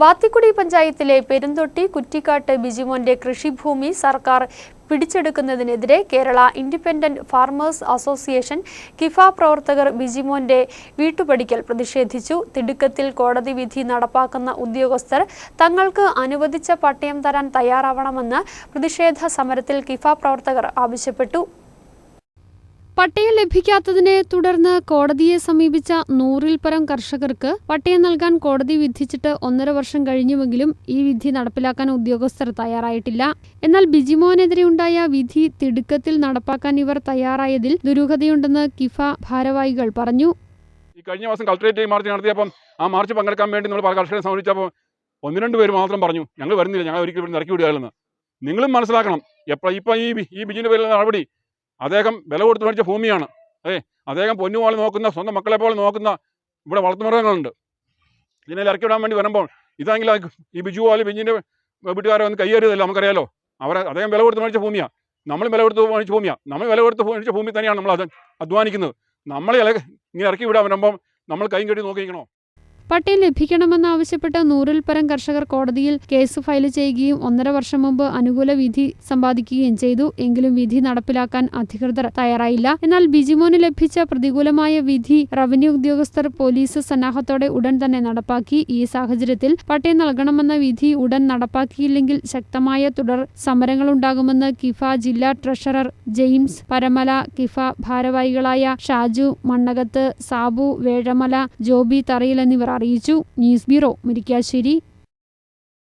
വാത്തിക്കുടി പഞ്ചായത്തിലെ പെരുന്തൊട്ടി കുറ്റിക്കാട്ട് ബിജിമോന്റെ കൃഷിഭൂമി സർക്കാർ പിടിച്ചെടുക്കുന്നതിനെതിരെ Kerala independent farmers association Kifa പ്രവർത്തകർ ബിജിമോന്റെ വീട്ടുപടിക്കൽ പ്രതിഷേധിച്ചു. തിടുക്കത്തിൽ കോടതി വിധി നടപ്പാക്കുന്ന ഉദ്യോഗസ്ഥർ തങ്ങൾക്ക് അനുവദിച്ച പട്ടയം തരാൻ തയ്യാറാവണമെന്ന് പ്രതിഷേധ സമരത്തിൽ കിഫ പ്രവർത്തകർ ആവശ്യപ്പെട്ടു. പട്ടയം ലഭിക്കാത്തതിനെ തുടർന്ന് കോടതിയെ സമീപിച്ച നൂറിൽ പരം കർഷകർക്ക് പട്ടയം നൽകാൻ കോടതി വിധിച്ചിട്ട് ഒന്നര വർഷം കഴിഞ്ഞുവെങ്കിലും ഈ വിധി നടപ്പിലാക്കാൻ ഉദ്യോഗസ്ഥർ തയ്യാറായിട്ടില്ല. എന്നാൽ ബിജിമോനെതിരെയുണ്ടായ വിധി തിടുക്കത്തിൽ നടപ്പാക്കാൻ ഇവർ തയ്യാറായതിൽ ദുരൂഹതയുണ്ടെന്ന് കിഫ ഭാരവാഹികൾ പറഞ്ഞു. ഈ കഴിഞ്ഞ മാസം കളക്ടറേറ്റ് മാർച്ച് നടത്തിയപ്പം ആ മാർച്ച് പങ്കെടുക്കാൻ വേണ്ടി നമ്മൾ കർഷകരെ സമീപിച്ചപ്പോൾ ഒന്ന് രണ്ട് പേര് മാത്രം പറഞ്ഞു ഞങ്ങൾ വരുന്നില്ല ഞങ്ങൾ ഒരിക്കലും ഇറക്കി വിടുകയാണെന്ന് നിങ്ങളും മനസ്സിലാക്കണം എപ്പോൾ ഇപ്പം ഈ ഈ ബിജിന്റെ പേരിലുള്ള നടപടി അദ്ദേഹം വില കൊടുത്ത് മേടിച്ച ഭൂമിയാണ്. ഏ അദ്ദേഹം പൊന്നുപോലെ നോക്കുന്ന സ്വന്തം മക്കളെ പോലെ നോക്കുന്ന ഇവിടെ വളർത്തുമൃഗങ്ങളുണ്ട്. ഇതിനെ ഇറക്കി വിടാൻ വേണ്ടി വരുമ്പോൾ ഇതാണെങ്കിൽ ഈ ബിജു പോലെ ബിജിന്റെ വീട്ടുകാരെ ഒന്ന് കയ്യേറിയതല്ല നമുക്കറിയാലോ? അവരെ അദ്ദേഹം വില കൊടുത്ത് മേടിച്ച ഭൂമിയാണ് നമ്മൾ വില കൊടുത്ത് മേടിച്ച ഭൂമിയാണ് നമ്മൾ വില കൊടുത്ത് മേടിച്ച ഭൂമി തന്നെയാണ് നമ്മൾ അത് അധ്വാനിക്കുന്നത്. നമ്മളെ ഇങ്ങനെ ഇറക്കി വിടാൻ വരുമ്പം നമ്മൾ കൈയും കെട്ടി നോക്കിയിരിക്കണോ? പട്ടയം ലഭിക്കണമെന്നാവശ്യപ്പെട്ട് നൂറിൽ പരം കർഷകർ കോടതിയിൽ കേസ് ഫയൽ ചെയ്യുകയും ഒന്നര വർഷം മുമ്പ് അനുകൂല വിധി സമ്പാദിക്കുകയും ചെയ്തു. എങ്കിലും വിധി നടപ്പിലാക്കാൻ അധികൃതർ തയ്യാറായില്ല. എന്നാൽ ബിജിമോന് ലഭിച്ച പ്രതികൂലമായ വിധി റവന്യൂ ഉദ്യോഗസ്ഥർ പോലീസ് സന്നാഹത്തോടെ ഉടൻ തന്നെ നടപ്പാക്കി. ഈ സാഹചര്യത്തിൽ പട്ടയം നൽകണമെന്ന വിധി ഉടൻ നടപ്പാക്കിയില്ലെങ്കിൽ ശക്തമായ തുടർ സമരങ്ങൾ സമരങ്ങളുണ്ടാകുമെന്ന് കിഫ ജില്ലാ ട്രഷറർ ജെയിംസ് പരമല കിഫ ഭാരവാഹികളായ ഷാജു മണ്ണകത്ത് സാബു വേഴമല ജോബി തറയിൽ എന്നിവർ അറിയിച്ചു. News bureau Murickassery.